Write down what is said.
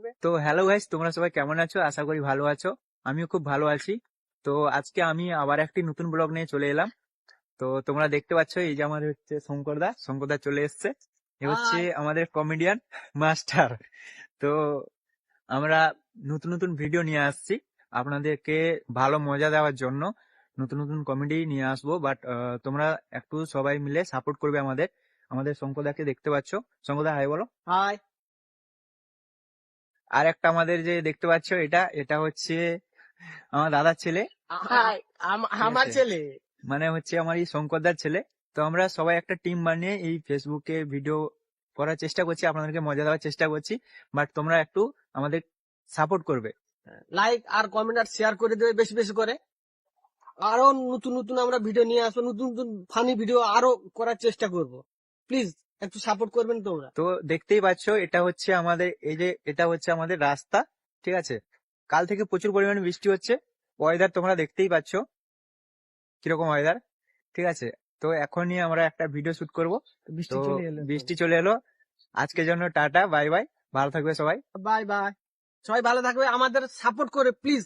করবে। তো hello guys তোমরা সবাই কেমন আছো? আশা করি ভালো আছো। আমিও খুব ভালো আছি। তো আজকে আমি আবার একটি নতুন ব্লগ নিয়ে চলে এলাম। তো তোমরা দেখতে পাচ্ছ এই যে আমাদের হচ্ছে শঙ্করদা শঙ্করদা চলে এসছে। এ হচ্ছে আমাদের কমেডিয়ান মাস্টার তো আমরা নতুন নতুন ভিডিও নিয়ে আসছি আপনাদেরকে ভালো মজা দেওয়ার জন্য। নতুন নতুন কমেডি নিয়ে আসব বাট তোমরা একটু সবাই মিলে সাপোর্ট করবে আমাদের। আমাদের শঙ্কর শঙ্করদাকে দেখতে পাচ্ছ। শঙ্করদা হাই বলো। হাই আর একটা আমাদের যে দেখতে পাচ্ছ এটা এটা হচ্ছে আমার দাদার ছেলে। আমার ছেলে। মানে হচ্ছে আমার এই শঙ্করদার ছেলে। তো আমরা সবাই একটা টিম বানিয়ে এই ফেসবুকে ভিডিও করার চেষ্টা করছি আপনাদেরকে মজা দেওয়ার চেষ্টা করছি। বাট তোমরা একটু আমাদের সাপোর্ট করবে। লাইক আর কমেন্ট আর শেয়ার করে দেবে বেশি বেশি করে। আরও নতুন নতুন আমরা ভিডিও নিয়ে আসব নতুন নতুন ফানি ভিডিও আরও করার চেষ্টা করব। প্লিজ একটু সাপোর্ট করবেন তোমরা। তো দেখতেই পাচ্ছ এটা হচ্ছে আমাদের এই যে এটা হচ্ছে আমাদের রাস্তা ঠিক আছে? কাল থেকে প্রচুর পরিমাণে বৃষ্টি হচ্ছে। ওয়েদার তোমরা দেখতেই পাচ্ছ। কীরকম ওয়েদার ঠিক আছে? তো এখনই আমরা একটা ভিডিও শুট করব। বৃষ্টি চলে এলো। বৃষ্টি চলে এলো। আজকের জন্য টাটা বাই বাই ভালো থাকবে সবাই। বাই বাই সবাই ভালো থাকবে। আমাদের সাপোর্ট করে প্লিজ